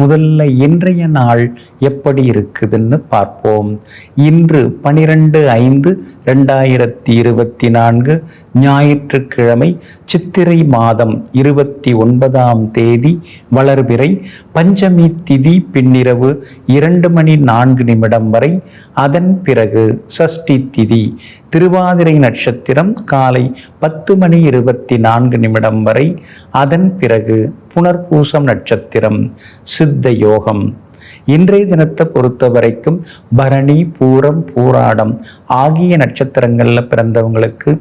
முதல்ல இன்றைய நாள் எப்படி இருக்குதுன்னு பார்ப்போம். இன்று பனிரெண்டு ஐந்து ரெண்டாயிரத்தி இருபத்தி நான்கு ஞாயிற்றுக்கிழமை சித்திரை மாதம் இருபத்தி ஒன்பதாம் தேதி வளர்பிறை பஞ்சமி திதி பின்னிரவு இரண்டு மணி நான்கு நிமிடம் வரை. அதன் பிறகு சஷ்டி திதி திருவாதிரை நட்சத்திரம் காலை பத்து மணி இருபத்தி நான்கு நிமிடம் வரை. அதன் பிறகு புனர்பூசம் நட்சத்திரம் சித்த யோகம். இன்றைய தினத்தை பொறுத்த வரைக்கும் பரணி பூரம் பூராடம் ஆகிய நட்சத்திரங்களில் பிறந்தவங்களுக்கு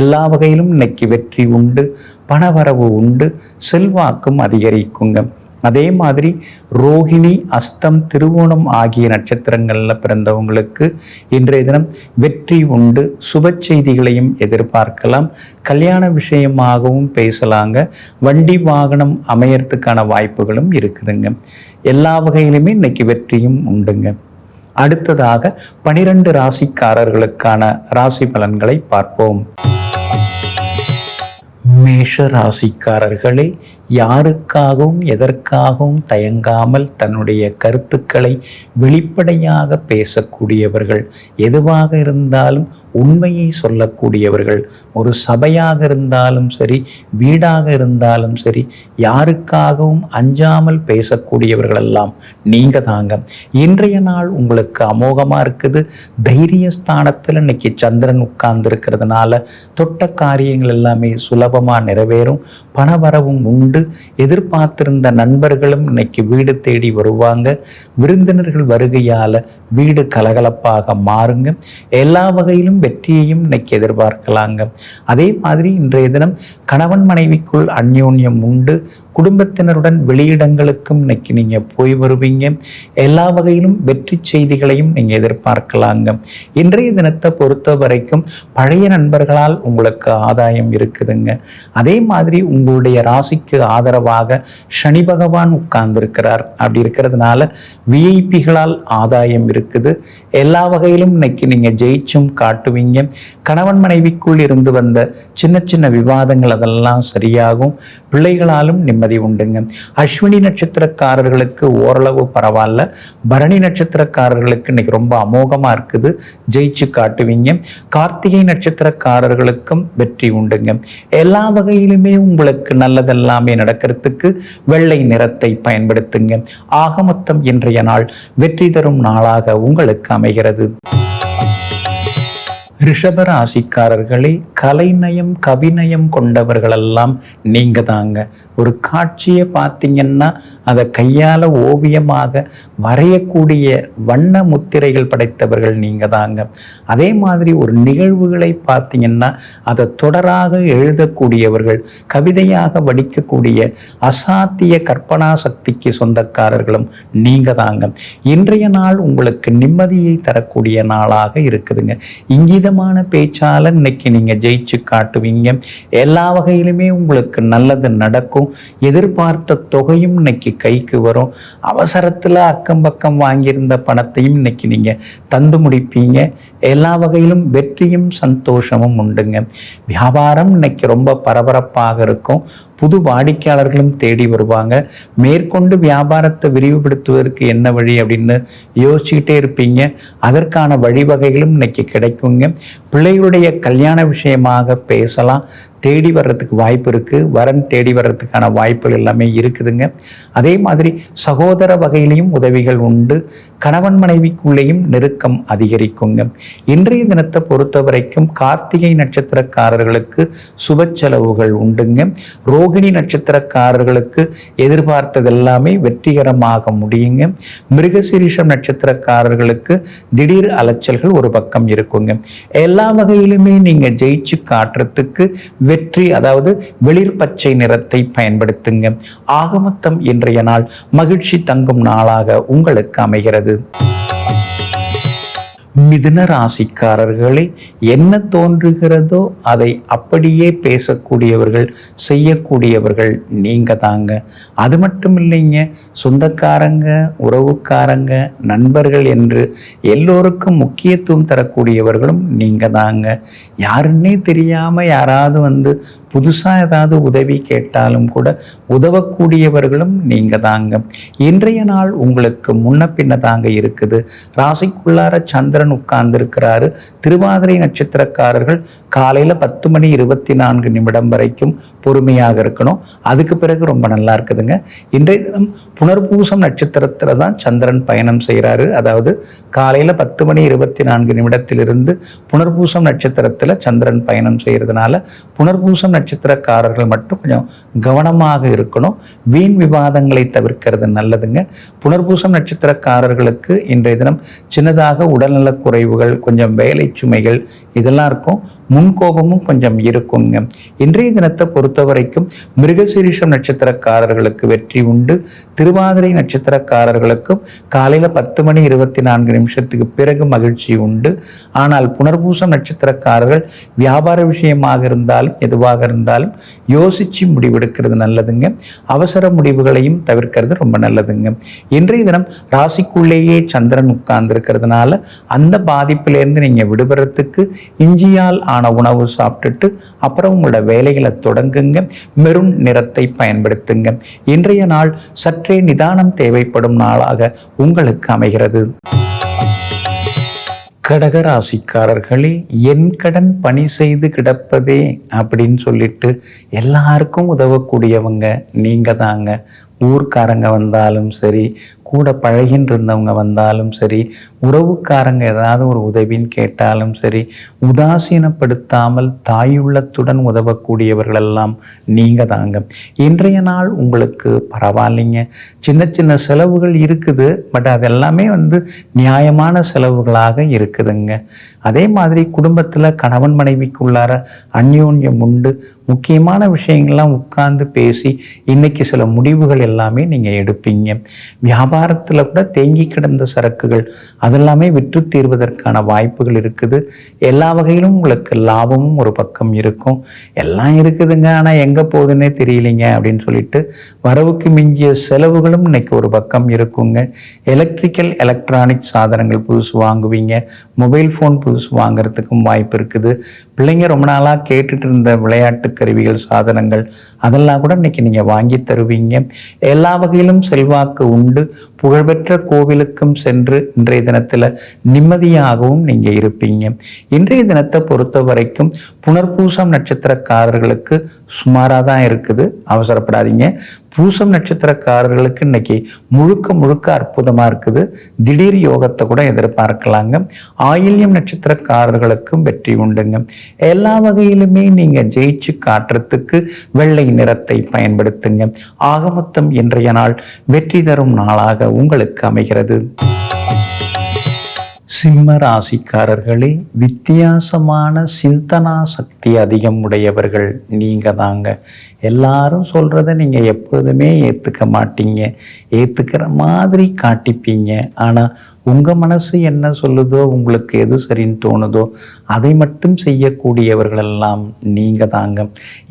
எல்லா வகையிலும் இன்னைக்கு வெற்றி உண்டு பணவரவு உண்டு செல்வாக்கும் அதிகரிக்குங்க. அதே மாதிரி ரோஹிணி அஸ்தம் திருவோணம் ஆகிய நட்சத்திரங்களில் பிறந்தவங்களுக்கு இன்றைய தினம் வெற்றி உண்டு. சுப செய்திகளையும் எதிர்பார்க்கலாம். கல்யாண விஷயமாகவும் பேசலாங்க. வண்டி வாகனம் அமையறதுக்கான வாய்ப்புகளும் இருக்குதுங்க. எல்லா வகையிலுமே இன்னைக்கு வெற்றியும் உண்டுங்க. அடுத்ததாக பனிரெண்டு ராசிக்காரர்களுக்கான ராசி பலன்களை பார்ப்போம். மேஷ ராசிக்காரர்களே யாருக்காகவும் எதற்காகவும் தயங்காமல் தன்னுடைய கருத்துக்களை வெளிப்படையாக பேசக்கூடியவர்கள் எதுவாக இருந்தாலும் உண்மையை சொல்லக்கூடியவர்கள் ஒரு சபையாக இருந்தாலும் சரி வீடாக இருந்தாலும் சரி யாருக்காகவும் அஞ்சாமல் பேசக்கூடியவர்கள் எல்லாம் நீங்க தாங்க. இன்றைய நாள் உங்களுக்கு அமோகமாக இருக்குது. தைரிய ஸ்தானத்தில் இன்னைக்கு சந்திரன் உட்கார்ந்து இருக்கிறதுனால தொட்ட காரியங்கள் எல்லாமே சுலபமாக நிறைவேறும். பணவரவும் உண்டு. எதிர்பார்த்திருந்த நண்பர்களும் இன்னைக்கு வீடு தேடி வருவாங்க. விருந்தினர்கள் வருகையால் வீடு கலகலப்பாக மாறுங்க. எல்லா வகையிலும் வெற்றியையும் இன்னைக்கு எதிர்பார்க்கலாங்க. அதே மாதிரி இன்றைய தினம் கணவன் மனைவிக்குள் அந்யோன்யம் உண்டு. குடும்பத்தினருடன் வெளியிடங்களுக்கும் இன்னைக்கு நீங்கள் போய் வருவீங்க. எல்லா வகையிலும் வெற்றி செய்திகளையும் நீங்கள் எதிர்பார்க்கலாங்க. இன்றைய தினத்தை பொறுத்த வரைக்கும் பழைய நண்பர்களால் உங்களுக்கு ஆதாயம் இருக்குதுங்க. அதே மாதிரி உங்களுடைய ராசிக்கு ஆதரவாக சனி பகவான் உட்கார்ந்துருக்கிறார். அப்படி இருக்கிறதுனால விஐபிகளால் ஆதாயம் இருக்குது. எல்லா வகையிலும் இன்னைக்கு நீங்கள் ஜெயிச்சும் காட்டுவீங்க. கணவன் மனைவிக்குள் இருந்து வந்த சின்ன சின்ன விவாதங்கள் அதெல்லாம் சரியாகும். பிள்ளைகளாலும் நிம்மதி உண்டுங்க. அஸ்வினி நட்சத்திரக்காரர்களுக்கு ஓரளவு பரவாயில்ல. பரணி நட்சத்திரக்காரர்களுக்கு இன்னைக்கு ரொம்ப அமோகமாக இருக்குது. ஜெயிச்சு காட்டுவீங்க. கார்த்திகை நட்சத்திரக்காரர்களுக்கும் வெற்றி உண்டுங்க. எல்லா வகையிலுமே உங்களுக்கு நல்லதெல்லாமே நடக்கிறதுக்கு வெள்ளை நிறத்தை பயன்படுத்துங்க. ஆக மொத்தம் இன்றைய நாள் வெற்றி தரும் நாளாக உங்களுக்கு அமைகிறது. ரிஷபராசிக்காரர்களே கலைநயம் கவிநயம் கொண்டவர்களெல்லாம் நீங்கள் தாங்க. ஒரு காட்சியை பார்த்தீங்கன்னா அதை கையால் ஓவியமாக வரையக்கூடிய வண்ண முத்திரைகள் படைத்தவர்கள் நீங்கள் தாங்க. அதே மாதிரி ஒரு நிகழ்வுகளை பார்த்தீங்கன்னா அதை தொடராக எழுதக்கூடியவர்கள் கவிதையாக வடிக்கக்கூடிய அசாத்திய கற்பனா சக்திக்கு சொந்தக்காரர்களும் நீங்கள் தாங்க. இன்றைய நாள் உங்களுக்கு நிம்மதியை தரக்கூடிய நாளாக இருக்குதுங்க. இங்கிதமான பேச்சாளர் இன்னைக்கு நீங்கள் ஜெயிச்சு காட்டுவீங்க. எல்லா வகையிலுமே உங்களுக்கு நல்லது நடக்கும். எதிர்பார்த்த தொகையும் இன்னைக்கு கைக்கு வரும். அவசரத்தில் அக்கம் பக்கம் வாங்கியிருந்த பணத்தையும் இன்னைக்கு நீங்கள் தந்து முடிப்பீங்க. எல்லா வகையிலும் வெற்றியும் சந்தோஷமும் உண்டுங்க. வியாபாரம் இன்னைக்கு ரொம்ப பரபரப்பாக இருக்கும். புது வாடிக்கையாளர்களும் தேடி வருவாங்க. மேற்கொண்டு வியாபாரத்தை விரிவுபடுத்துவதற்கு என்ன வழி அப்படின்னு யோசிச்சுக்கிட்டே இருப்பீங்க. அதற்கான வழிவகைகளும் இன்னைக்கு கிடைக்குங்க. பிள்ளைகளுடைய கல்யாண விஷயமாக பேசலாம். தேடி வர்றதுக்கு வாய்ப்பு இருக்குது வரன் தேடி வர்றதுக்கான வாய்ப்புகள் எல்லாமே இருக்குதுங்க. அதே மாதிரி சகோதர வகையிலையும் உதவிகள் உண்டு. கணவன் மனைவிக்குள்ளேயும் நெருக்கம் அதிகரிக்குங்க. இன்றைய தினத்தை பொறுத்த வரைக்கும் கார்த்திகை நட்சத்திரக்காரர்களுக்கு சுப செலவுகள் உண்டுங்க. ரோகிணி நட்சத்திரக்காரர்களுக்கு எதிர்பார்த்ததெல்லாமே வெற்றிகரமாக முடியுங்க. மிருகசிரீஷம் நட்சத்திரக்காரர்களுக்கு திடீர் அலைச்சல்கள் ஒரு பக்கம் இருக்குங்க. எல்லா வகையிலுமே நீங்கள் ஜெயிச்சு காட்டுறதுக்கு வெற்றி அதாவது வெளிர் பச்சை நிறத்தை பயன்படுத்துங்க. ஆகமத்தம் இன்றைய நாள் மகிழ்ச்சி தங்கும் நாளாக உங்களுக்கு அமைகிறது. மிதுன ராசிக்காரர்களே என்ன தோன்றுகிறதோ அதை அப்படியே பேசக்கூடியவர்கள் செய்யக்கூடியவர்கள் நீங்க தாங்க. அது மட்டும் இல்லைங்க சொந்தக்காரங்க உறவுக்காரங்க நண்பர்கள் என்று எல்லோருக்கும் முக்கியத்துவம் தரக்கூடியவர்களும் நீங்க தாங்க. யாருன்னே தெரியாம யாராவது வந்து புதுசா ஏதாவது உதவி கேட்டாலும் கூட உதவக்கூடியவர்களும் நீங்க தாங்க. இன்றைய நாள் உங்களுக்கு முன்ன பின்ன தாங்க இருக்குது. ராசிக்குள்ளார சந்திரன் உட்கார்ந்திருக்கிறாரு. திருவாதிரை நட்சத்திரக்காரர்கள் காலையில் பத்து மணி இருபத்தி நான்கு நிமிடம் வரைக்கும் பொறுமையாக இருக்கணும். அதுக்கு பிறகு ரொம்ப நல்லா இருக்குதுங்க. இன்றைய தினம் புனர்பூசம் நட்சத்திரத்தில் தான் சந்திரன் பயணம் செய்கிறாரு அதாவது காலையில் பத்து மணி இருபத்தி நான்கு நிமிடத்திலிருந்து புனர்பூசம் நட்சத்திரத்தில் சந்திரன் பயணம் செய்யறதுனால புனர்பூசம் நட்சத்திரக்காரர்கள் மட்டும் கொஞ்சம் கவனமாக இருக்கணும். வீண் விவாதங்களை தவிர்க்கிறது நல்லதுங்க. புனர்பூசம் நட்சத்திரக்காரர்களுக்கு இன்றைய தினம் சின்னதாக உடல்நல குறைவுகள் கொஞ்சம் வேலை சுமைகள் இதெல்லாம் இருக்கும். முன்கோபமும் கொஞ்சம் இருக்குங்க. இன்றைய தினத்தை பொறுத்த வரைக்கும் மிருகசீரிஷம் நட்சத்திரக்காரர்களுக்கு வெற்றி உண்டு. திருவாதிரை நட்சத்திரக்காரர்களுக்கும் காலையில் பத்து மணி இருபத்தி நான்கு நிமிஷத்துக்கு பிறகு மகிழ்ச்சி உண்டு. ஆனால் புனர்பூசம் நட்சத்திரக்காரர்கள் வியாபார விஷயமாக இருந்தாலும் எதுவாக இருந்தாலும் யோசிச்சு முடிவெடுக்கிறது நல்லதுங்க. அவசர முடிவுகளையும் தவிர்க்கிறது ரொம்ப நல்லதுங்க. இன்றைய தினம் ராசிக்குள்ளேயே சந்திரன் உட்கார்ந்து இருக்கிறதுனால அந்த பாதிப்பிலேருந்து நீங்கள் விடுபடுறதுக்கு இஞ்சியால் ஆன உணவு சாப்பிட்டுட்டு அப்புறம் உங்களோட வேலைகளை தொடங்குங்க. மெரும் நிறத்தை பயன்படுத்துங்க. இன்றைய நாள் சற்றே நிதானம் தேவைப்படும் நாளாக உங்களுக்கு அமைகிறது. கடகராசிக்காரர்களே என் கடன் பணி செய்து கிடப்பதே அப்படின்னு சொல்லிட்டு எல்லாருக்கும் உதவக்கூடியவங்க நீங்க தாங்க ஊர்க்காரங்க வந்தாலும் சரி கூட பழகின்னு இருந்தவங்க வந்தாலும் சரி உறவுக்காரங்க ஏதாவது ஒரு உதவின்னு கேட்டாலும் சரி உதாசீனப்படுத்தாமல் தாயுள்ளத்துடன் உதவக்கூடியவர்களெல்லாம் நீங்கள் தாங்க. இன்றைய நாள் உங்களுக்கு பரவாயில்லைங்க. சின்ன சின்ன செலவுகள் இருக்குது பட் அதெல்லாமே வந்து நியாயமான செலவுகளாக இருக்குதுங்க. அதே மாதிரி குடும்பத்தில் கணவன் மனைவிக்குள்ளார அந்யோன்யம் உண்டு. முக்கியமான விஷயங்கள்லாம் உட்கார்ந்து பேசி இன்னைக்கு சில முடிவுகள் எல்லாமே நீங்கள் எடுப்பீங்க. வியாபாரத்தில் கூட தேங்கி கிடந்த சரக்குகள் அதெல்லாமே விற்று தீர்வதற்கான வாய்ப்புகள் இருக்குது. எல்லா வகையிலும் உங்களுக்கு லாபமும் ஒரு பக்கம் இருக்கும். எல்லாம் இருக்குதுங்க ஆனால் எங்கே போகுதுன்னே தெரியலைங்க அப்படின்னு சொல்லிட்டு வரவுக்கு மிஞ்சிய செலவுகளும் இன்னைக்கு ஒரு பக்கம் இருக்குங்க. எலக்ட்ரிக்கல் எலக்ட்ரானிக் சாதனங்கள் புதுசு வாங்குவீங்க. மொபைல் ஃபோன் புதுசு வாங்குறதுக்கும் வாய்ப்பு இருக்குது. பிள்ளைங்க ரொம்ப நாளாக கேட்டுட்டு இருந்த விளையாட்டு கருவிகள் சாதனங்கள் அதெல்லாம் கூட இன்னைக்கு நீங்கள் வாங்கி தருவீங்க. எல்லா வகையிலும் செல்வாக்கு உண்டு. புகழ்பெற்ற கோவிலுக்கும் சென்று இன்றைய தினத்தில் நிம்மதியாகவும் நீங்கள் இருப்பீங்க. இன்றைய தினத்தை பொறுத்த வரைக்கும் புனர்பூசம் நட்சத்திரக்காரர்களுக்கு சுமாராக தான் இருக்குது. அவசரப்படாதீங்க. பூசம் நட்சத்திரக்காரர்களுக்கு இன்னைக்கு முழுக்க முழுக்க அற்புதமாக இருக்குது. திடீர் யோகத்தை கூட எதிர்பார்க்கலாங்க. ஆயில்யம் நட்சத்திரக்காரர்களுக்கும் வெற்றி உண்டுங்க. எல்லா வகையிலுமே நீங்கள் ஜெயிச்சு காட்டுறதுக்கு வெள்ளை நிறத்தை பயன்படுத்துங்க. ஆகமொத்தம் இன்றைய நாள் வெற்றி தரும் நாளாக உங்களுக்கு அமைகிறது. சிம்ம ராசிக்காரர்களே வித்தியாசமான சிந்தனா சக்தி அதிகம் உடையவர்கள் நீங்கள் தாங்க. எல்லாரும் சொல்கிறத நீங்கள் எப்பொழுதுமே ஏற்றுக்க மாட்டீங்க. ஏற்றுக்கிற மாதிரி காட்டிப்பீங்க. ஆனால் உங்கள் மனசு என்ன சொல்லுதோ உங்களுக்கு எது சரின்னு தோணுதோ அதை மட்டும் செய்யக்கூடியவர்களெல்லாம் நீங்கள் தாங்க.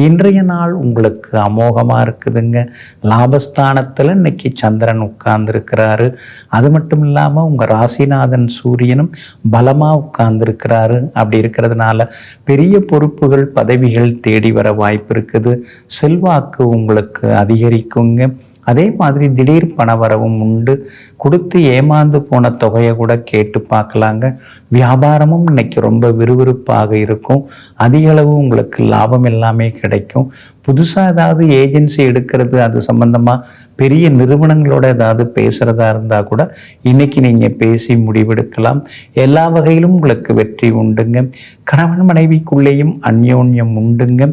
இன்றைய நாள் உங்களுக்கு அமோகமாக இருக்குதுங்க. லாபஸ்தானத்தில் இன்னைக்கு சந்திரன் உட்கார்ந்துருக்கிறாரு. அது மட்டும் இல்லாமல் உங்கள் ராசிநாதன் சூரியன் சூரியனும் பலமாக உட்கார்ந்துருக்கிறாரு. அப்படி இருக்கிறதுனால பெரிய பொறுப்புகள் பதவிகள் தேடி வர வாய்ப்பு இருக்குது. செல்வாக்கு உங்களுக்கு அதிகரிக்குங்க. அதே மாதிரி திடீர் பணவரவும் உண்டு. கொடுத்து ஏமாந்து போன தொகையை கூட கேட்டு பார்க்கலாங்க. வியாபாரமும் இன்னைக்கு ரொம்ப விறுவிறுப்பாக இருக்கும். அதிகளவு உங்களுக்கு லாபம் எல்லாமே கிடைக்கும். புதுசாக ஏதாவது ஏஜென்சி எடுக்கிறது அது சம்பந்தமாக பெரிய நிறுவனங்களோட ஏதாவது பேசுகிறதா இருந்தால் கூட இன்னைக்கு நீங்கள் பேசி முடிவெடுக்கலாம். எல்லா வகையிலும் உங்களுக்கு வெற்றி உண்டுங்க. கணவன் மனைவிக்குள்ளேயும் அந்யோன்யம் உண்டுங்க.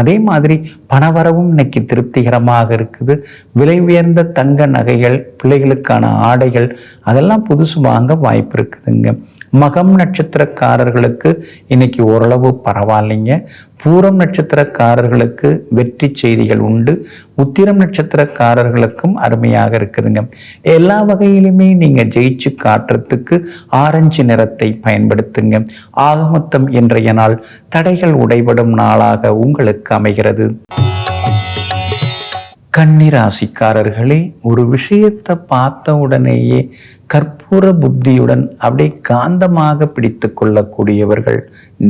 அதே மாதிரி பணவரவும் இன்னைக்கு திருப்திகரமாக இருக்குது. விலை உயர்ந்த தங்க நகைகள் பிள்ளைகளுக்கான ஆடைகள் அதெல்லாம் புதுசு வாங்க வாய்ப்பு இருக்குதுங்க. மகம் நட்சத்திரக்காரர்களுக்கு இன்னைக்கு ஓரளவு பரவாயில்லைங்க. பூரம் நட்சத்திரக்காரர்களுக்கு வெற்றி செய்திகள் உண்டு. உத்திரம் நட்சத்திரக்காரர்களுக்கும் அருமையாக இருக்குதுங்க. எல்லா வகையிலுமே நீங்க ஜெயிச்சு காட்டுறதுக்கு ஆரஞ்சு நிறத்தை பயன்படுத்துங்க. ஆகமொத்தம் இன்றைய நாள் தடைகள் உடைபடும் நாளாக உங்களுக்கு அமைகிறது. கன்னிராசிக்காரர்களே ஒரு விஷயத்தை பார்த்த உடனேயே கற்பூர புத்தியுடன் அப்படியே காந்தமாக பிடித்து கொள்ளக்கூடியவர்கள்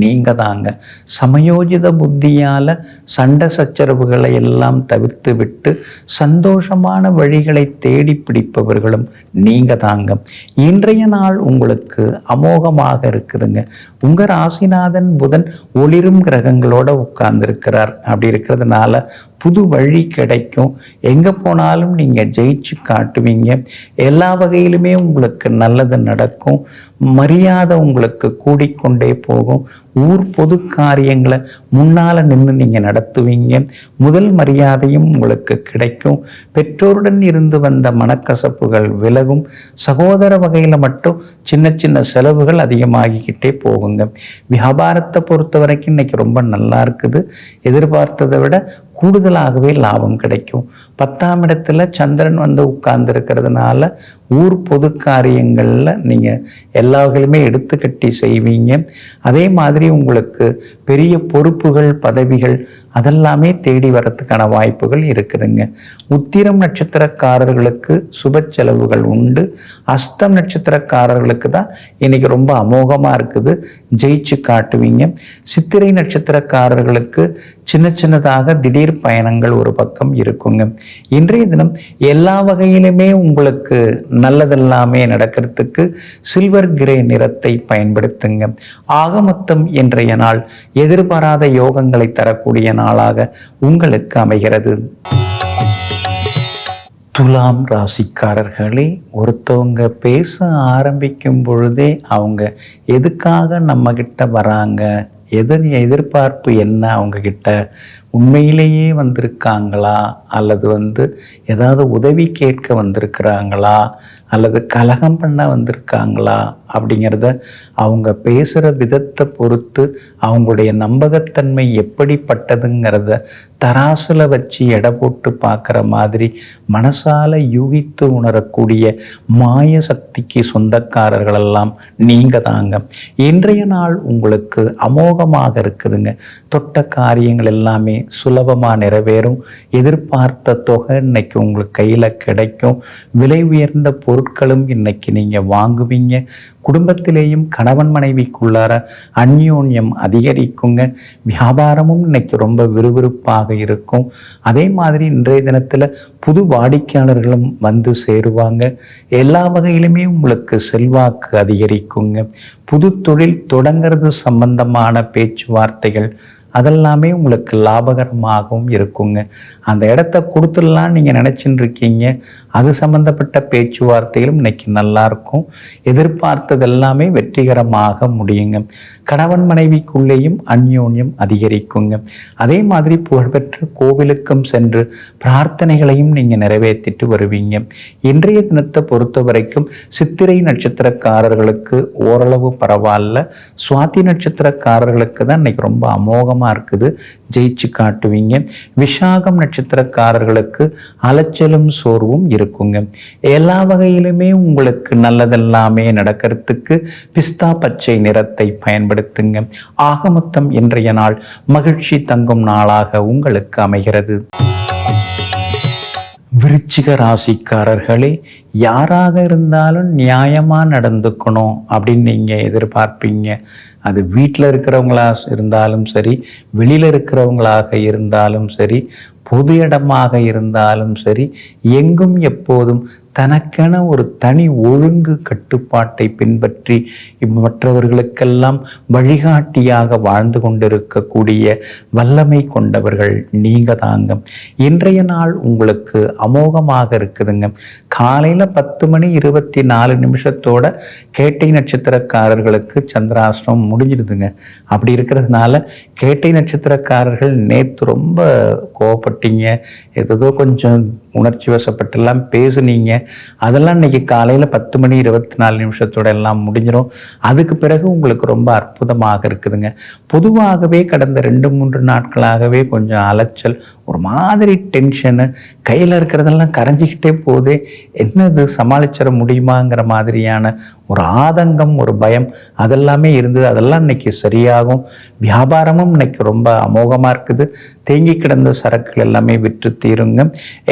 நீங்கள் தாங்க சமயோஜித புத்தியால் சண்டை சச்சரவுகளை எல்லாம் தவிர்த்து விட்டு சந்தோஷமான வழிகளை தேடி பிடிப்பவர்களும் நீங்கள் தாங்க இன்றைய நாள் உங்களுக்கு அமோகமாக இருக்குதுங்க. உங்கள் ராசிநாதன் புதன் ஒளிரும் கிரகங்களோட உட்கார்ந்துருக்கிறார். அப்படி இருக்கிறதுனால புது வழி கிடைக்கும். எங்கே போனாலும் நீங்கள் ஜெயிச்சு காட்டுவீங்க. எல்லா வகையிலுமே உங்களுக்கு நல்லது நடக்கும். மரியாதை உங்களுக்கு கூடிக்கொண்டே போகும். ஊர் பொது காரியங்களை முன்னால் நின்று நீங்கள் நடத்துவீங்க. முதல் மரியாதையும் உங்களுக்கு கிடைக்கும். பெற்றோருடன் இருந்து வந்த மனக்கசப்புகள் விலகும். சகோதர வகையில் மட்டும் சின்ன சின்ன செலவுகள் அதிகமாகிக்கிட்டே போகுங்க. வியாபாரத்தை பொறுத்த வரைக்கும் இன்னைக்கு ரொம்ப நல்லா இருக்குது. எதிர்பார்த்ததை விட கூடுதலாகவே லாபம் கிடைக்கும். பத்தாம் இடத்துல சந்திரன் வந்து உட்கார்ந்துருக்கிறதுனால ஊர் பொது காரியங்களில் நீங்கள் எல்லா வகையிலுமே எடுத்துக்கட்டி செய்வீங்க. அதே மாதிரி உங்களுக்கு பெரிய பொறுப்புகள் பதவிகள் அதெல்லாமே தேடி வரத்துக்கான வாய்ப்புகள் இருக்குதுங்க. உத்திரம் நட்சத்திரக்காரர்களுக்கு சுப செலவுகள் உண்டு. அஸ்தம் நட்சத்திரக்காரர்களுக்கு தான் இன்னைக்கு ரொம்ப அமோகமாக இருக்குது. ஜெயிச்சு காட்டுவீங்க. சித்திரை நட்சத்திரக்காரர்களுக்கு சின்ன சின்னதாக திடீர் பயணங்கள் ஒரு பக்கம் இருக்குங்க. இன்றைய தினம் எல்லா வகையிலுமே உங்களுக்கு நல்லதெல்லாமே நடக்கிறதுக்கு சில்வர் கிரே நிறத்தை பயன்படுத்துங்க. ஆகமொத்தம் இன்றைய நாள் எதிர்பாராத யோகங்களை தரக்கூடிய நாளாக உங்களுக்கு அமைகிறது. துலாம் ராசிக்காரர்களே ஒருத்தவங்க பேச ஆரம்பிக்கும் பொழுதே அவங்க எதுக்காக நம்மக்கிட்ட வராங்க? எதன் எதிர்பார்ப்பு என்ன அவங்கக்கிட்ட உண்மையிலேயே வந்திருக்காங்களா? அல்லது வந்து ஏதாவது உதவி கேட்க வந்திருக்கிறாங்களா? அல்லது கலகம் பண்ண வந்திருக்காங்களா? அப்படிங்கிறத அவங்க பேசுகிற விதத்தை பொறுத்து அவங்களுடைய நம்பகத்தன்மை எப்படிப்பட்டதுங்கிறத தராசில் வச்சு எடை போட்டு பார்க்குற மாதிரி மனசால யூகித்து உணரக்கூடிய மாய சக்திக்கு சொந்தக்காரர்களெல்லாம் நீங்கள் தாங்க. இன்றைய நாள் உங்களுக்கு அமோகமாக இருக்குதுங்க. தொட்ட காரியங்கள் எல்லாமே சுலபமாக நிறைவேறும். எதிர்பார்த்த தொகை இன்னைக்கு உங்களுக்கு கையில் கிடைக்கும். விலை உயர்ந்த பொருட்களும் இன்னைக்கு நீங்கள் வாங்குவீங்க. குடும்பத்திலேயும் கணவன் மனைவிக்குள்ளார அந்யோன்யம் அதிகரிக்குங்க. வியாபாரமும் இன்னைக்கு ரொம்ப விறுவிறுப்பாக இருக்கும். அதே மாதிரி இன்றைய தினத்தில் புது வாடிக்கையாளர்களும் வந்து சேருவாங்க. எல்லா வகையிலுமே உங்களுக்கு செல்வாக்கு அதிகரிக்குங்க. புது தொழில் தொடங்கிறது சம்பந்தமான பேச்சுவார்த்தைகள் அதெல்லாமே உங்களுக்கு லாபகரமாகவும் இருக்குங்க. அந்த இடத்த கொடுத்துடலாம் நீங்கள் நினச்சின்னு இருக்கீங்க அது சம்மந்தப்பட்ட பேச்சுவார்த்தைகளும் இன்னைக்கு நல்லாயிருக்கும். எதிர்பார்த்தது எல்லாமே வெற்றிகரமாக முடியுங்க. கணவன் மனைவிக்குள்ளேயும் அந்யோன்யம் அதிகரிக்குங்க. அதே மாதிரி புகழ்பெற்ற கோவிலுக்கும் சென்று பிரார்த்தனைகளையும் நீங்கள் நிறைவேற்றிட்டு வருவீங்க. இன்றைய தினத்தை பொறுத்த வரைக்கும் சித்திரை நட்சத்திரக்காரர்களுக்கு ஓரளவு பரவாயில்ல. சுவாதி நட்சத்திரக்காரர்களுக்கு தான் இன்னைக்கு ரொம்ப அமோகமாக அற்புதமாக இருக்குது. ஜெயிச்சு காட்டுவீங்க. விஷாகம் நட்சத்திரக்காரர்களுக்கு அலைச்சலும் சோர்வும் இருக்குங்க. எல்லா வகையிலுமே உங்களுக்கு நல்லதெல்லாமே நடக்கிறதுக்கு பிஸ்தா பச்சை நிறத்தை பயன்படுத்துங்க. ஆக மொத்தம் இன்றைய நாள் மகிழ்ச்சி தங்கும் நாளாக உங்களுக்கு அமைகிறது. விருச்சிக ராசிக்காரர்களே யாராக இருந்தாலும் நியாயமாக நடந்துக்கணும் அப்படின்னு நீங்கள் எதிர்பார்ப்பீங்க. அது வீட்டில் இருக்கிறவங்களாக இருந்தாலும் சரி வெளியில் இருக்கிறவங்களாக இருந்தாலும் சரி பொது இடமாக இருந்தாலும் சரி எங்கும் எப்போதும் தனக்கென ஒரு தனி ஒழுங்கு கட்டுப்பாட்டை பின்பற்றி மற்றவர்களுக்கெல்லாம் வழிகாட்டியாக வாழ்ந்து கொண்டிருக்கக்கூடிய வல்லமை கொண்டவர்கள் நீங்கள் தாங்க இன்றைய நாள் உங்களுக்கு அமோகமாக இருக்குதுங்க. காலையில் காலையில் பத்து மணி இருபத்தி நாலு நிமிஷத்தோட கேட்டை நட்சத்திரக்காரர்களுக்கு சந்திராசிரமம் முடிஞ்சிடுதுங்க. அப்படி இருக்கிறதுனால கேட்டை நட்சத்திரக்காரர்கள் நேற்று ரொம்ப கோவப்பட்டீங்க. ஏதோ கொஞ்சம் உணர்ச்சி வசப்பட்டெல்லாம் பேசுனீங்க. அதெல்லாம் இன்றைக்கி காலையில் பத்து மணி இருபத்தி நாலு நிமிஷத்தோட எல்லாம் முடிஞ்சிடும் அதுக்கு பிறகு உங்களுக்கு ரொம்ப அற்புதமாக இருக்குதுங்க. பொதுவாகவே கடந்த ரெண்டு மூன்று நாட்களாகவே கொஞ்சம் அலைச்சல் ஒரு மாதிரி டென்ஷனு கையில் இருக்கிறதெல்லாம் கரைஞ்சிக்கிட்டே போதே என்னது சமாளிச்சிட முடியுமாங்கிற மாதிரியான ஒரு ஆதங்கம் ஒரு பயம் அதெல்லாமே இருந்தது. அதெல்லாம் இன்னைக்கு சரியாகும். வியாபாரமும் இன்னைக்கு ரொம்ப அமோகமாக இருக்குது. தேங்கி கிடந்த சரக்குகள் எல்லாமே விற்று தீருங்க.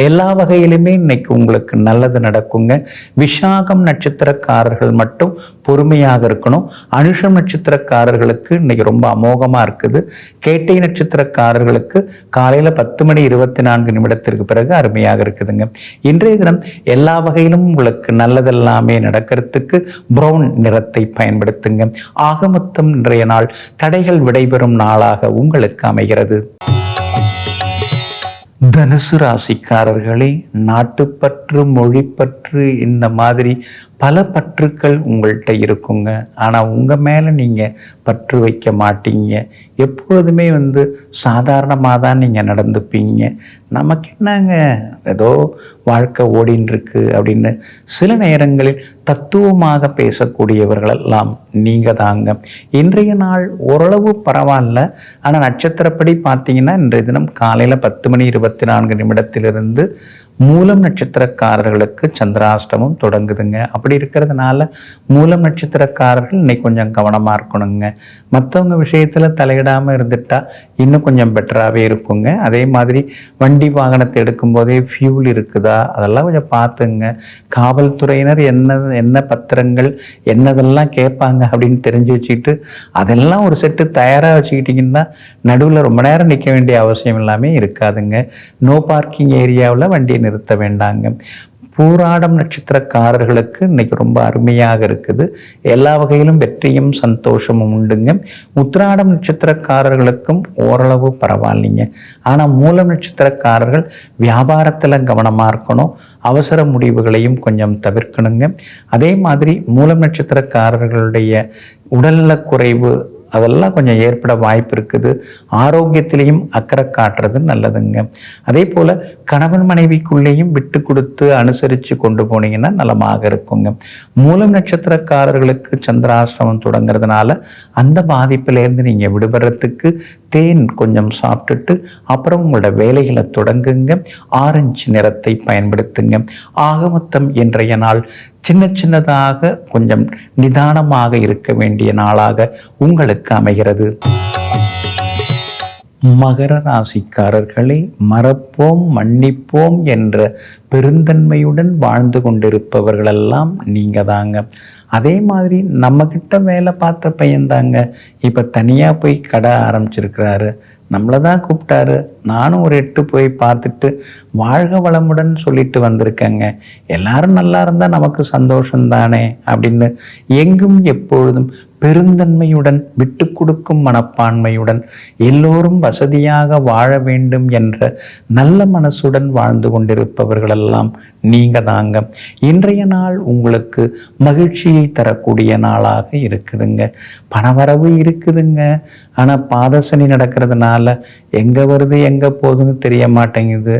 எல்லா வகையிலுமே இன்னைக்கு உங்களுக்கு நல்லது நடக்குங்க. விஷாகம் நட்சத்திரக்காரர்கள் மட்டும் பொறுமையாக இருக்கணும். அனுஷம் நட்சத்திரக்காரர்களுக்கு இன்னைக்கு ரொம்ப அமோகமாக இருக்குது. கேட்டை நட்சத்திரக்காரர்களுக்கு காலையில் பத்து மணி இருபத்தி நான்கு நிமிடத்திற்கு பிறகு அருமையாக இருக்குதுங்க. இன்றைய தினம் எல்லா வகையிலும் உங்களுக்கு நல்லதெல்லாமே நடக்கிறதுக்கு ப்ரௌன் நிறத்தை பயன்படுத்துங்க. ஆக மொத்தம் இன்றைய நாள் தடைகள் விடைபெறும் நாளாக உங்களுக்கு அமைகிறது. தனுசு ராசிக்காரர்களே நாட்டுப்பற்று மொழிப்பற்று இந்த மாதிரி பல பற்றுக்கள் உங்கள்கிட்ட இருக்குங்க. ஆனால் உங்கள் மேலே நீங்கள் பற்று வைக்க மாட்டீங்க. எப்பொழுதுமே வந்து சாதாரணமாக தான் நீங்கள் நடந்துப்பீங்க. நமக்கு என்னங்க ஏதோ வாழ்க்கை ஓடின்றிருக்கு அப்படின்னு சில நேரங்களில் தத்துவமாக பேசக்கூடியவர்களெல்லாம் நீங்கள் தாங்க இன்றைய நாள் ஓரளவு பரவாயில்ல. ஆனால் நட்சத்திரப்படி பார்த்தீங்கன்னா இன்றைய தினம் காலையில் பத்து மணி இருபத்தி நான்கு நிமிடத்திலிருந்து மூலம் நட்சத்திரக்காரர்களுக்கு சந்திராஷ்டமம் தொடங்குதுங்க. அப்படி இருக்கிறதுனால மூலம் நட்சத்திரக்காரர்கள் இன்னைக்கு கொஞ்சம் கவனமாக இருக்கணுங்க. மற்றவங்க விஷயத்தில் தலையிடாமல் இருந்துட்டா இன்னும் கொஞ்சம் பெட்டராகவே இருக்குங்க. அதே மாதிரி வண்டி வண்டி வாகனத்தை எடுக்கும்போதே ஃபியூல் இருக்குதா? அதெல்லாம் கொஞ்சம் பார்த்துங்க. காவல்துறையினர் என்ன என்ன பத்திரங்கள் என்னதெல்லாம் கேட்பாங்க அப்படின்னு தெரிஞ்சு வச்சுக்கிட்டு அதெல்லாம் ஒரு செட்டு தயாராக வச்சுக்கிட்டிங்கன்னா நடுவில் ரொம்ப நேரம் நிற்க வேண்டிய அவசியம் எல்லாமே இருக்காதுங்க. நோ பார்க்கிங் ஏரியாவில் வண்டியை நிறுத்த வேண்டாங்க. பூராடம் நட்சத்திரக்காரர்களுக்கு இன்னைக்கு ரொம்ப அருமையாக இருக்குது. எல்லா வகையிலும் வெற்றியும் சந்தோஷமும் உண்டுங்க. உத்திராடம் நட்சத்திரக்காரர்களுக்கும் ஓரளவு பரவாயில்லைங்க. ஆனால் மூலம் நட்சத்திரக்காரர்கள் வியாபாரத்தில் கவனமாக இருக்கணும். அவசர முடிவுகளையும் கொஞ்சம் தவிர்க்கணுங்க. அதே மாதிரி மூலம் நட்சத்திரக்காரர்களுடைய உடல்நலக் குறைவு அதெல்லாம் கொஞ்சம் ஏற்பட வாய்ப்பு இருக்குது. ஆரோக்கியத்திலையும் அக்கறை காட்டுறது நல்லதுங்க. அதே போல் கணவன் மனைவிக்குள்ளேயும் விட்டு கொடுத்து அனுசரித்து கொண்டு போனீங்கன்னா நலமாக இருக்குங்க. மூலம் நட்சத்திரக்காரர்களுக்கு சந்திராசிரமம் தொடங்குறதுனால அந்த பாதிப்பிலேருந்து நீங்கள் விடுபடுறதுக்கு தேன் கொஞ்சம் சாப்பிட்டுட்டு அப்புறம் உங்களோட வேலைகளை தொடங்குங்க. ஆரஞ்சு நிறத்தை பயன்படுத்துங்க. ஆக மொத்தம் இன்றைய நாள் சின்ன சின்னதாக கொஞ்சம் நிதானமாக இருக்க வேண்டிய நாளாக உங்களுக்கு அமைகிறது. மகர ராசிக்காரர்களை மறப்போம் மன்னிப்போம் என்ற பெருந்தன்மையுடன் வாழ்ந்து கொண்டிருப்பவர்களெல்லாம் நீங்கள் தாங்க. அதே மாதிரி நம்மக்கிட்ட வேலை பார்த்த பையன்தாங்க இப்போ தனியாக போய் கடை ஆரம்பிச்சிருக்கிறாரு. நம்மளை தான் கூப்பிட்டாரு. நானும் ஒரு எட்டு போய் பார்த்துட்டு வாழ்க வளமுடன் சொல்லிட்டு வந்திருக்கேங்க. எல்லாரும் நல்லா இருந்தால் நமக்கு சந்தோஷந்தானே அப்படின்னு எங்கும் எப்பொழுதும் பெருந்தன்மையுடன் விட்டு கொடுக்கும் மனப்பான்மையுடன் எல்லோரும் வசதியாக வாழ வேண்டும் என்ற நல்ல மனசுடன் வாழ்ந்து கொண்டிருப்பவர்களெல்லாம் நீங்கள் தாங்க இன்றைய நாள் உங்களுக்கு மகிழ்ச்சியை தரக்கூடிய நாளாக இருக்குதுங்க. பணவரவு இருக்குதுங்க. ஆனால் பாதசனி நடக்கிறதுனால எங்கே வருது எங்கே போகுதுன்னு தெரிய மாட்டேங்குது.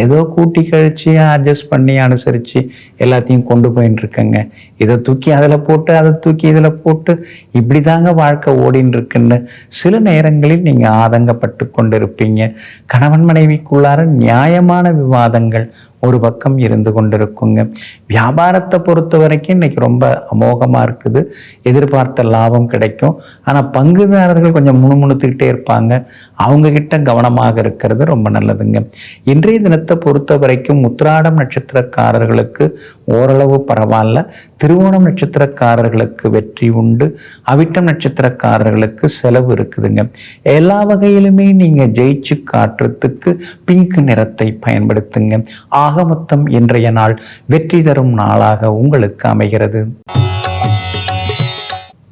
ஏதோ கூட்டி கழித்து அட்ஜஸ்ட் பண்ணி அனுசரித்து எல்லாத்தையும் கொண்டு போயின்னு இருக்கேங்க. இதை தூக்கி அதில் போட்டு அதை தூக்கி இதில் போட்டு இப்படி தாங்க வாழ்க்கை ஓடின்னு இருக்குன்னு சில நேரங்களில் நீங்கள் ஆதங்கப்பட்டு கொண்டிருப்பீங்க. கணவன் மனைவிக்குள்ளார நியாயமான விவாதங்கள் ஒரு பக்கம் இருந்து கொண்டிருக்குங்க. வியாபாரத்தை பொறுத்த வரைக்கும் இன்னைக்கு ரொம்ப அமோகமாக இருக்குது. எதிர்பார்த்த லாபம் கிடைக்கும். ஆனால் பங்குதாரர்கள் கொஞ்சம் முணுமுணுத்துக்கிட்டே இருப்பாங்க. அவங்க கிட்ட கவனமாக இருக்கிறது ரொம்ப நல்லதுங்க. இன்றைய தினத்தை பொறுத்த வரைக்கும் உத்திராடம் நட்சத்திரக்காரர்களுக்கு ஓரளவு பரவாயில்ல. திருவோணம் நட்சத்திரக்காரர்களுக்கு வெற்றி உண்டு. அவிட்டம் நட்சத்திரக்காரர்களுக்கு செலவு இருக்குதுங்க. எல்லா வகையிலுமே நீங்கள் ஜெயிச்சு காட்டுறதுக்கு பிங்க் நிறத்தை பயன்படுத்துங்க. ஆக மொத்தம் இன்றைய நாள் வெற்றி தரும் நாளாக உங்களுக்கு அமைகிறது.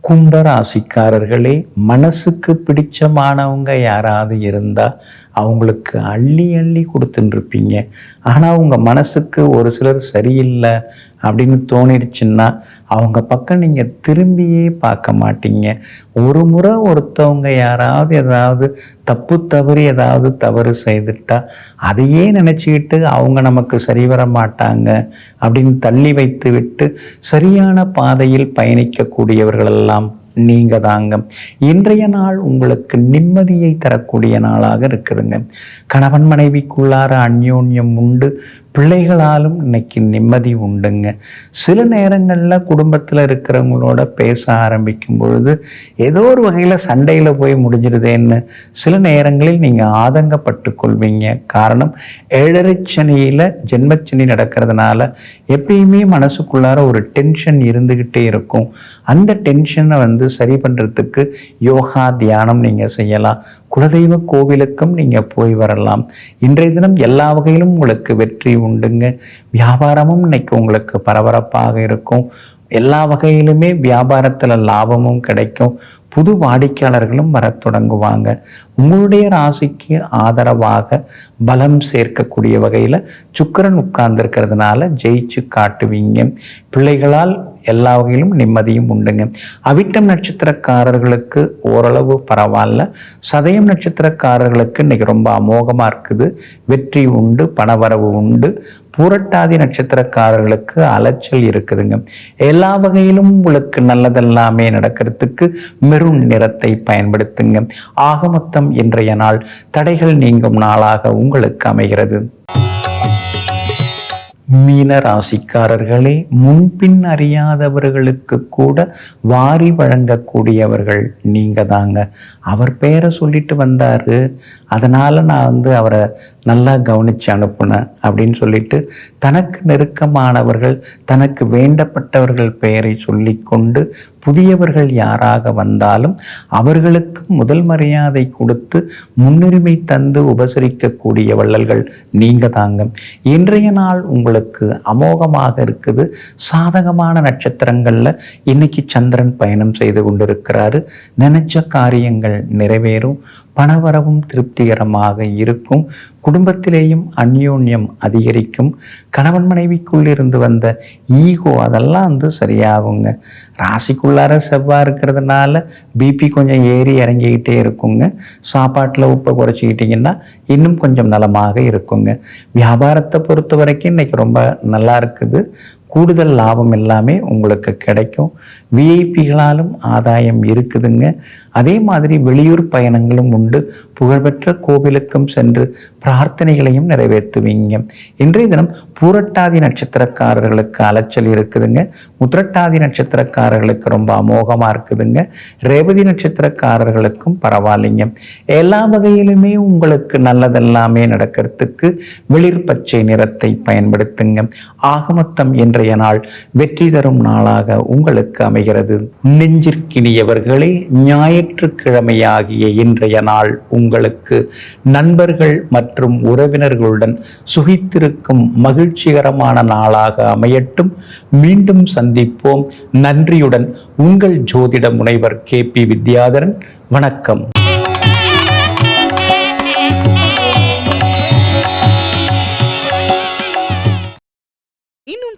கும்பராசிக்காரர்களே மனசுக்கு பிடிச்சமானவங்க யாராவது இருந்தால் அவங்களுக்கு அள்ளி அள்ளி கொடுத்துட்டுருப்பீங்க ஆனால் உங்கள் மனசுக்கு ஒரு சிலர் சரியில்லை அப்படின்னு தோணிடுச்சுன்னா அவங்க பக்கம் நீங்கள் திரும்பியே பார்க்க மாட்டீங்க. ஒரு முறை ஒருத்தவங்க யாராவது ஏதாவது தப்பு தவறு ஏதாவது தவறு செய்துட்டா அதையே நினச்சிக்கிட்டு அவங்க நமக்கு சரி வர மாட்டாங்க அப்படின்னு தள்ளி வைத்து விட்டு சரியான பாதையில் பயணிக்கக்கூடியவர்களெல்லாம் நாம் நீங்க தாங்க இன்றைய நாள் உங்களுக்கு நிம்மதியை தரக்கூடிய நாளாக இருக்குதுங்க. கணவன் மனைவிக்குள்ளார அந்யோன்யம் உண்டு. பிள்ளைகளாலும் இன்னைக்கு நிம்மதி உண்டுங்க. சில நேரங்களில் குடும்பத்தில் இருக்கிறவங்களோட பேச ஆரம்பிக்கும் பொழுது ஏதோ ஒரு வகையில் சண்டையில் போய் முடிஞ்சிருதேன்னு சில நேரங்களில் நீங்கள் ஆதங்கப்பட்டு கொள்வீங்க காரணம் ஏழரை சனியில் ஜென்மச்சனி நடக்கிறதுனால எப்பயுமே மனசுக்குள்ளார ஒரு டென்ஷன் இருந்துக்கிட்டே இருக்கும். அந்த டென்ஷனை வந்து சரி பண்ணுறதுக்கு யோகா தியானம் நீங்கள் செய்யலாம். குலதெய்வ கோவிலுக்கும் நீங்கள் போய் வரலாம். இன்றைய தினம் எல்லா வகையிலும் உங்களுக்கு வெற்றி உண்டுங்க. வியாபாரமும் இன்னைக்கு உங்களுக்கு பரபரப்பாக இருக்கும். எல்லா வகையிலுமே வியாபாரத்தில் லாபமும் கிடைக்கும். புது வாடிக்கையாளர்களும் வர தொடங்குவாங்க. உங்களுடைய ராசிக்கு ஆதரவாக பலம் சேர்க்கக்கூடிய வகையில் சுக்கரன் உட்கார்ந்துருக்கிறதுனால ஜெயிச்சு காட்டுவீங்க. பிள்ளைகளால் எல்லா வகையிலும் நிம்மதியும் உண்டுங்க. அவிட்டம் நட்சத்திரக்காரர்களுக்கு ஓரளவு பரவாயில்ல. சதயம் நட்சத்திரக்காரர்களுக்கு இன்னைக்கு ரொம்ப அமோகமாக இருக்குது. வெற்றி உண்டு பணவரவு உண்டு. பூரட்டாதி நட்சத்திரக்காரர்களுக்கு அலைச்சல் இருக்குதுங்க. எல்லா வகையிலும் உங்களுக்கு நல்லதெல்லாமே நடக்கிறதுக்கு மெருண் நிறத்தை பயன்படுத்துங்க. ஆக மொத்தம் இன்றைய நாள் தடைகள் நீங்கும் நாளாக உங்களுக்கு அமைகிறது. மீன ராசிக்காரர்களே முன்பின் அறியாதவர்களுக்கு கூட வாரி வழங்கக்கூடியவர்கள் நீங்க தாங்க அவர் பேரை சொல்லிட்டு வந்தாரு. அதனால நான் வந்து அவரை நல்லா கவனித்து அனுப்புனேன் அப்படின்னு சொல்லிட்டு தனக்கு நெருக்கமானவர்கள் தனக்கு வேண்டப்பட்டவர்கள் பெயரை சொல்லிக்கொண்டு புதியவர்கள் யாராக வந்தாலும் அவர்களுக்கு முதல் மரியாதை கொடுத்து முன்னுரிமை தந்து உபசரிக்கக்கூடிய வள்ளல்கள் நீங்க தாங்க. இன்றைய நாள் உங்களுக்கு அமோகமாக இருக்குது. சாதகமான நட்சத்திரங்களில் இன்னைக்கு சந்திரன் பயணம் செய்து கொண்டிருக்கிறாரு. நினைச்ச காரியங்கள் நிறைவேறும். பணவரவும் திருப்திகரமாக இருக்கும். குடும்பத்திலேயும் அந்யோன்யம் அதிகரிக்கும். கணவன் மனைவிக்குள் இருந்து வந்த ஈகோ அதெல்லாம் வந்து சரியாகுங்க. ராசிக்குள்ளார செவ்வாய் இருக்கிறதுனால பிபி கொஞ்சம் ஏறி இறங்கிக்கிட்டே இருக்குங்க. சாப்பாட்டில் உப்பை குறைச்சிக்கிட்டிங்கன்னா இன்னும் கொஞ்சம் நலமாக இருக்குங்க. வியாபாரத்தை பொறுத்த வரைக்கும் இன்றைக்கி ரொம்ப நல்லா இருக்குது. கூடுதல் லாபம் எல்லாமே உங்களுக்கு கிடைக்கும். விஐபிகளாலும் ஆதாயம் இருக்குதுங்க. அதே மாதிரி வெளியூர் பயணங்களும் உண்டு. புகழ்பெற்ற கோவிலுக்கும் சென்று பிரார்த்தனைகளையும் நிறைவேற்றுவீங்க. இன்றைய தினம் பூரட்டாதி நட்சத்திரக்காரர்களுக்கு அலைச்சல் இருக்குதுங்க. உத்திரட்டாதி நட்சத்திரக்காரர்களுக்கு ரொம்ப அமோகமாக இருக்குதுங்க. ரேவதி நட்சத்திரக்காரர்களுக்கும் பரவாயில்லைங்க. எல்லா வகையிலுமே உங்களுக்கு நல்லதெல்லாமே நடக்கிறதுக்கு வெளிர் பச்சை நிறத்தை பயன்படுத்துங்க. ஆகமொத்தம் என்ற இன்றைய நாள் வெற்றி தரும் நாளாக உங்களுக்கு அமைகிறது. நெஞ்சிற்கினியவர்களே ஞாயிற்றுக்கிழமையாகிய இன்றைய நாள் உங்களுக்கு நண்பர்கள் மற்றும் உறவினர்களுடன் சுகித்திருக்கும் மகிழ்ச்சிகரமான நாளாக அமையட்டும். மீண்டும் சந்திப்போம். நன்றியுடன் உங்கள் ஜோதிட முனைவர் கே பி வித்யாதரன். வணக்கம்.